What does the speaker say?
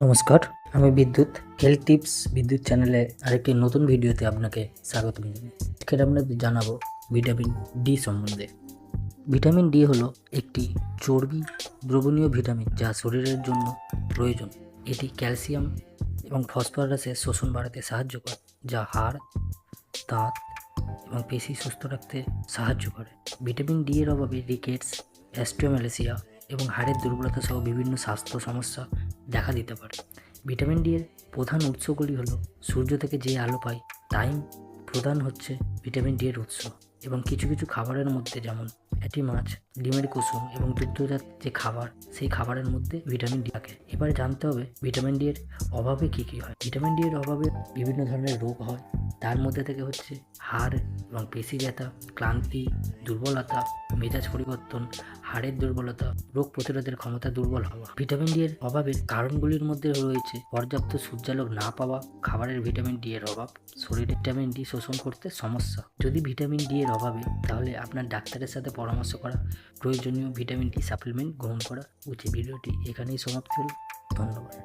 নমস্কার, আমি বিদ্যুৎ হেলথ টিপস বিদ্যুৎ চ্যানেলে আরেকটি নতুন ভিডিওতে আপনাকে স্বাগত জানাই। আজকে আপনাদের জানাব ভিটামিন ডি সম্বন্ধে। ভিটামিন ডি হলো একটি চর্বি দ্রবণীয় ভিটামিন যা শরীরের জন্য প্রয়োজন। এটি ক্যালসিয়াম এবং ফসফরাসের শোষণ বাড়াতে সাহায্য করে, যা হাড়, দাঁত এবং পেশি সুস্থ রাখতে সাহায্য করে। ভিটামিন ডি এর অভাবে রিকেটস অ্যাস্ট্রোম্যালেসিয়া এবং হাড়ের দুর্বলতা সহ বিভিন্ন স্বাস্থ্য সমস্যা দেখা দিতে পারে। ভিটামিন ডি এর প্রধান উৎসগুলি হলো সূর্য থেকে যে আলো পাই, তাই প্রধান হচ্ছে ভিটামিন ডি এর উৎস। এবং কিছু কিছু খাবারের মধ্যে যেমন এটি মাছ, ডিমের কুসুম এবং দুগ্ধজাত যে খাবার, সেই খাবারের মধ্যে ভিটামিন ডি থাকে। এবারে জানতে হবে ভিটামিন ডি এর অভাবে কী কী হয়। ভিটামিন ডি এর অভাবে বিভিন্ন ধরনের রোগ হয়। তার মধ্যে থেকে হচ্ছে হাড় এবং পেশি ব্যথা, ক্লান্তি, দুর্বলতা, মেজাজ পরিবর্তন, হাড়ের দুর্বলতা, রোগ প্রতিরোধের ক্ষমতা দুর্বল হওয়া। ভিটামিন ডি এর অভাবের কারণগুলির মধ্যে রয়েছে পর্যাপ্ত সূর্যালোক না পাওয়া, খাবারের ভিটামিন ডি এর অভাব শরীরে ভিটামিন ডি শোষণ করতে সমস্যা। যদি ভিটামিন ডি এর অভাবে তাহলে আপনার ডাক্তারের সাথে পরামর্শ করা, প্রয়োজনীয় ভিটামিন ডি সাপ্লিমেন্ট গ্রহণ করা উচিত। ভিডিওটি এখানেই সমাপ্ত হল। ধন্যবাদ।